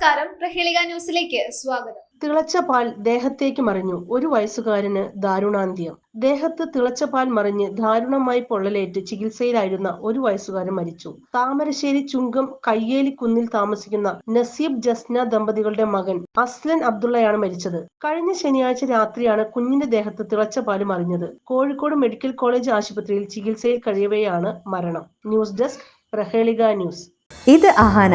നമസ്കാരം. പ്രഹേളിക ന്യൂസിലേക്ക് സ്വാഗതം. തിളച്ച പാൽ ദേഹത്തേക്ക് മറിഞ്ഞു. ഒരു വയസ്സുകാരന് ദാരുണാന്ത്യം. ദേഹത്ത് തിളച്ച പാൽ മറിഞ്ഞ് ദാരുണമായി പൊള്ളലേറ്റ് ചികിത്സയിലായിരുന്ന ഒരു വയസ്സുകാരൻ മരിച്ചു. താമരശ്ശേരി ചുങ്കം കയ്യേലിക്കുന്നിൽ താമസിക്കുന്ന നസീബ് ജസ്ന ദമ്പതികളുടെ മകൻ അസ്ലൻ അബ്ദുള്ളയാണ് മരിച്ചത്. കഴിഞ്ഞ ശനിയാഴ്ച രാത്രിയാണ് കുഞ്ഞിന്റെ ദേഹത്ത് തിളച്ച പാൽ മറിഞ്ഞത്. കോഴിക്കോട് മെഡിക്കൽ കോളേജ് ആശുപത്രിയിൽ ചികിത്സയിൽ കഴിയവെയാണ് മരണം. News desk Prahelika news. ഇത് അഹാന